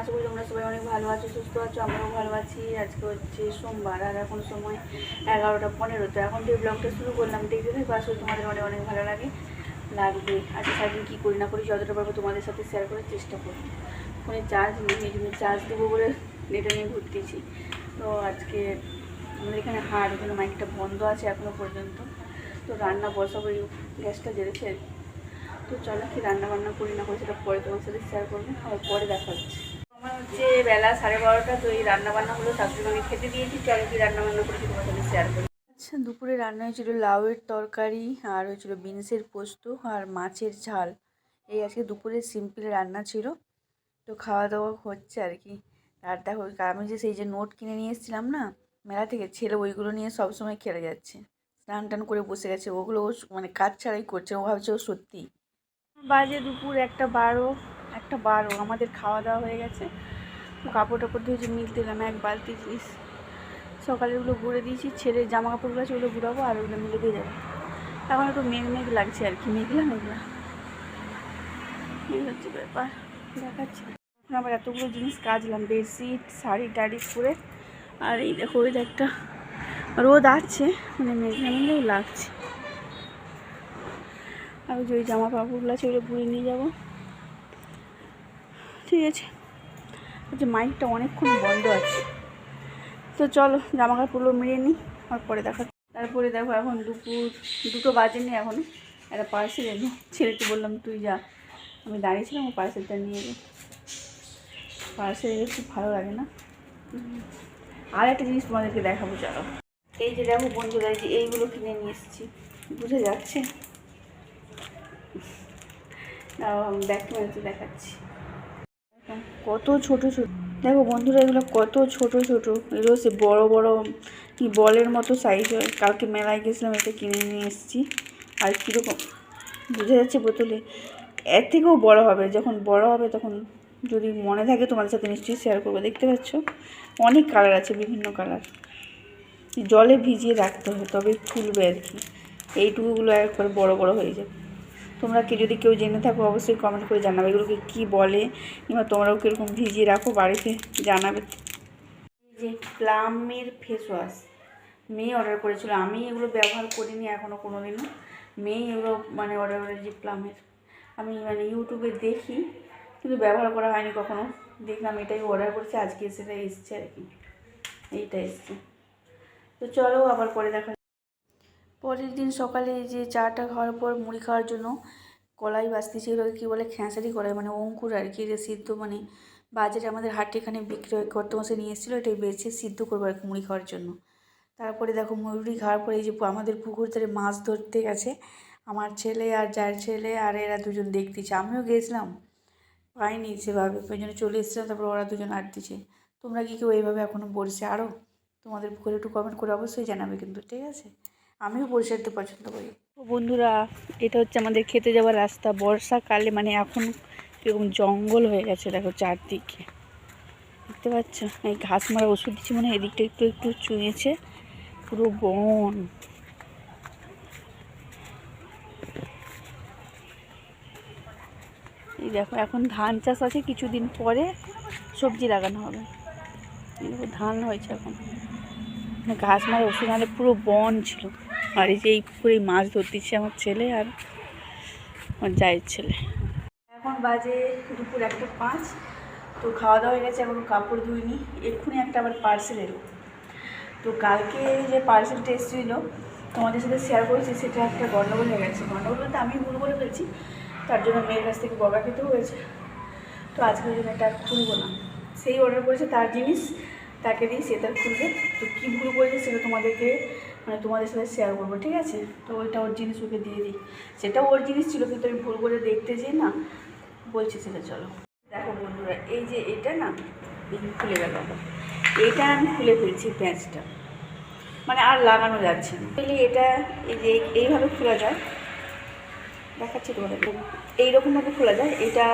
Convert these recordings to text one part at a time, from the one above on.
আশা করি তোমরা সবাই অনেক ভালো আছো, সুস্থ আছো, আমরাও ভালো আছি। আজকে হচ্ছে সোমবার আর এখন সময় এগারোটা পনেরো। তো এখন থেকে ব্লগটা শুরু করলাম, দেখতে থাকব আসলে তোমাদের অনেক অনেক ভালো লাগে, লাগবে। আজকে সারাদিন কী করি না করি, যতটা পারব তোমাদের সাথে শেয়ার করার চেষ্টা করি ফোনে চার্জ নেই, এই জন্য চার্জ দেবো বলে নেটে নিয়ে ঘুরতেছি। তো আজকে আমাদের এখানে হাট ওখানে মাইকটা বন্ধ আছে এখনও পর্যন্ত। তো রান্না বসাবো গ্যাসটা জ্বেলেছে। তো চলো কি রান্না বান্না করি না করি, সেটা পরে তোমার সাথে শেয়ার করব আর পরে দেখা হচ্ছে। হচ্ছে বেলা সাড়ে বারোটা তো এই রান্না বান্না হলো শাশুড়ি মাকে খেতে দিয়েছি। চলো কি রান্না বান্না করেছি তোমার সাথে শেয়ার করি। আচ্ছা দুপুরে রান্না হয়েছিল লাউয়ের তরকারি আর হয়েছিল বিনসের পোস্ত আর মাছের ঝাল। এই আজকে দুপুরে সিম্পল রান্না ছিল। তো খাওয়া দাওয়া হচ্ছে আর কি। আর দেখো আমি যে সেই যে নোট কিনে নিয়ে এসেছিলাম না মেলা থেকে ছেলে ওইগুলো নিয়ে সবসময় খেলে যাচ্ছে। স্নান টান করে বসে গেছে ওগুলো ও মানে কাজ ছাড়াই করছে ও ভাবছে ও সত্যি বাজে দুপুর একটা বারো একটা বারো আমাদের খাওয়া দাওয়া হয়ে গেছে। কাপড় টাপড় ধুয়েছি মিল দিলাম, এক বালতি জিনিস সকালেরগুলো ঘুরে দিয়েছি, ছেলের জামা কাপড়গুলো আছে, ওগুলো ঘুরাবো আর ওগুলো মিলে দিয়ে যাব এখন একটু মেঘ মেঘ লাগছে আর কি, মেঘলা মেঘলা। এই হচ্ছে ব্যাপার, দেখাচ্ছি। এখন আবার এতগুলো জিনিস কাচলাম, বেডশিট, শাড়ি টাড়ি পরে আর এই দেখো, ওই একটা রোদ আছে মানে মেঘলা মেঘলাও লাগছে। আর যে ওই জামা কাপড়গুলো আছে, ওগুলো ঘুরে নিয়ে যাব। ঠিক আছে। যে মাইকটা অনেকক্ষণ বন্ধ আছে। তো চলো জামা কাপড়গুলো মেরে নিই আর পরে দেখা তারপরে দেখো এখন দুপুর দুটো বাজেনি এখন। একটা পার্সেল এলো ছেলেকে বললাম তুই যা। আমি দাঁড়িয়েছিলাম ও পার্সেলটা নিয়ে এলো। পার্সেল এলে খুব ভালো লাগে না? আর একটা জিনিস তোমাদেরকে দেখাবো চলো। এই যে দেখো বন্ধুরা যে এইগুলো কিনে নিয়ে এসেছি। বুঝে যাচ্ছে? ক্যামেরাতে দেখাচ্ছি। দেখো, কত ছোট ছোট। দেখো বন্ধুরা, এগুলো কত ছোট ছোট। এগুলো সে বড় বড়, কি বলের মতো সাইজ হয়। কালকে মেলায় গেছিলাম, এটা কিনে নিয়ে এসেছি। আর কীরকম, বুঝে যাচ্ছে বোতলে। এর থেকেও বড় হবে, যখন বড় হবে তখন যদি মনে থাকে তোমাদের সাথে নিশ্চয়ই শেয়ার করব। দেখতে পাচ্ছ? অনেক কালার আছে, বিভিন্ন কালার জলে ভিজিয়ে রাখতে হবে তবে ফুলবে আর কি। এইটুকুগুলো একবার বড় বড় হয়ে যাবে। তোমরা কি যদি কেউ জেনে থাকো, অবশ্যই কমেন্ট করে জানাবে। এগুলোকে কী বলে কিংবা তোমরাও কীরকম ভিজিয়ে রাখো, বাড়িতে জানাবে। যে প্লামের ফেস ওয়াশ মেয়ে অর্ডার করেছিল। আমি এগুলো ব্যবহার করিনি এখনও কোনো দিনও মেয়ে এগুলো মানে অর্ডার করেছি প্লামের। আমি মানে ইউটিউবে দেখি, কিন্তু ব্যবহার করা হয়নি কখনো। দেখলাম এটাই অর্ডার করেছি, আজকে সেটা এসছে আর কি। এইটা এসছে। তো চলো আবার পরে দেখা পরের দিন সকালে যে চাটা খাওয়ার পর মুড়ি খাওয়ার জন্য কলাই বাঁচতেছি ওগুলোকে কী বলে, খেঁসারি কলাই মানে অঙ্কুর আর কি এটা সিদ্ধ মানে বাজারে আমাদের হাটে এখানে বিক্রি হয় করতে মাসে নিয়ে এসেছিল, এটাই বেছে সিদ্ধ করব আর মুড়ি খাওয়ার জন্য। তারপরে দেখো মুড়ি খাওয়ার পরে এই যে আমাদের পুকুর ধারে মাছ ধরতে গেছে। আমার ছেলে আর যার ছেলে আর এরা দুজন দেখতেছে আমিও গেছিলাম। পাইনি সেভাবে, ওই জন্য চলে এসেছিলাম, তারপর ওরা দুজন আটতেছে তোমরা কি কেউ এইভাবে এখনও বলছে আরও তোমাদের পুকুরে একটু কমেন্ট করে অবশ্যই জানাবে কিন্তু, ঠিক আছে? আমিও বসে থাকতে পছন্দ করি। বন্ধুরা, এটা হচ্ছে আমাদের খেতে যাওয়ার রাস্তা। বর্ষাকালে মানে এখন এরকম জঙ্গল হয়ে গেছে, দেখো চারদিকে। দেখতে পাচ্ছ? এই ঘাস মারা ওষুধ দিচ্ছি মনে এদিকটা একটু একটু চুঁয়েছে, পুরো বন। এই দেখো, এখন ধান চাষ আছে, কিছুদিন পরে সবজি লাগানো হবে। ধান হয়েছে এখন। মানে ঘাস মারা ওষুধ নাহলে পুরো বন ছিল। আর এই যে এই পুকুরে মাছ ধরতেছে আমার ছেলে আর আমার জায়ের ছেলে। এখন বাজে দুপুর একটা পাঁচ, তো খাওয়া দাওয়া হয়ে গেছে, এখন কাপড় ধুইনি। এক্ষুনি একটা আবার পার্সেল এলো। তো কালকে যে পার্সেলটা এসেছিল তোমাদের সাথে শেয়ার করেছি, সেটা একটা গণ্ডগোল হয়ে গেছে। গণ্ডগোল বলতে আমি ভুল করে ফেলছি, তার জন্য মেয়ের কাছ থেকে বকা খেতেও হয়েছে। তো আজকে জন্য এটা খুলবো না। সেই অর্ডার করেছে তার জিনিস, তাকে দিই সে তার খুলবে। তো কী ভুল করেছে সেটা তোমাদেরকে মানে তোমাদের সাথে শেয়ার করব, ঠিক আছে? তো ওইটা ওর জিনিস ওকে দিয়ে দিই। সেটাও ওর জিনিস ছিল, কিন্তু আমি ভুল করে দেখতে যেয়ে না, বলছি সেটা চলো। দেখো বন্ধুরা, এই যে এটা না খুলে গেল। এটা আমি খুলে ফেলছি প্যাঁচটা। মানে আর লাগানো যাচ্ছে না। এটা, এই যে এইভাবে খোলা যায়। দেখাচ্ছি তোমাদের। এইরকমভাবে খোলা যায়। এটা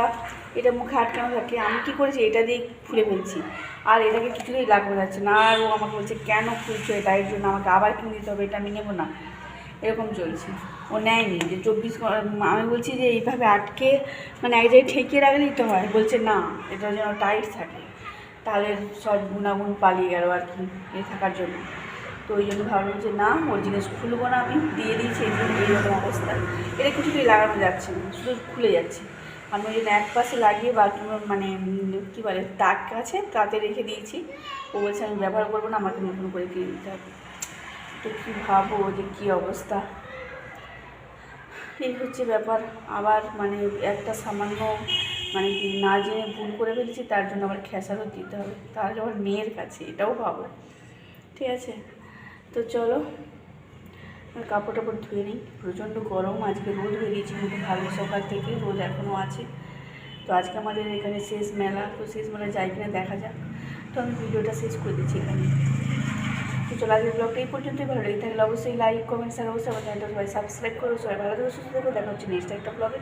এটা মুখে আটকানো থাকে। আমি কী করেছি? এটা দিয়ে খুলে ফেলছি। আর এটাকে কিছুতেই লাগানো যাচ্ছে না। আর ও আমাকে বলছে, কেন খুলছো এটা? এর জন্য আমাকে আবার কিনে দিতে হবে। এটা আমি নেব না। এরকম চলছে। ও নেয়নি। যে চব্বিশ আমি বলছি যে, এইভাবে আটকে মানে এক জায়গায় ঠেকিয়ে রাখলেই তো হয়? বলছে, না, এটা যেন টাইট থাকে। তাহলে সব গুণাগুণ পালিয়ে গেল আর কি, এ থাকার জন্য। তো ওই জন্য ভাবলাম যে, না, ওর জিনিস খুলবো না আমি। দিয়ে দিয়েছি, এই জন্য এইরকম অবস্থা। এটা কিছুতেই লাগানো যাচ্ছে না। শুধু খুলে যাচ্ছে। আমি ওই জন্য এক পাশে লাগিয়ে বাথরুমের মানে কী বলে, তাক আছে, তাতে রেখে দিয়েছি। ও বলছে, আমি ব্যবহার করব না, আমাকে নতুন করে কিনে দিতে হবে। তো কী ভাবো যে কী অবস্থা। এই হচ্ছে ব্যাপার। আবার মানে একটা সামান্য মানে কি না জেনে ভুল করে ফেলেছি, তার জন্য আবার খেসারও দিতে হবে। তার আবার মেয়ের কাছে, এটাও ভাবো। ঠিক আছে? তো চলো। কাপড় টাপড় ধুয়ে নিই। প্রচণ্ড গরম, আজকে রোদ বেরিয়েছে কিন্তু ভালো সকাল থেকে রোদ এখনও আছে। তো আজকে আমাদের এখানে শেষ মেলা, তো শেষ মেলা যাই কিনা দেখা যাক। তো আমি ভিডিওটা শেষ করে দিচ্ছি এখানে। তো চলো আজকের ব্লগটা এই পর্যন্তই, ভালো লেগে থাকলে অবশ্যই লাইক কমেন্টস আর অবশ্যই আমার চ্যানেলটা সবাই সাবস্ক্রাইব করো, সবাই ভালো থাকো, সুস্থ থাকো, দেখা হচ্ছে নেক্সট একটা ব্লগে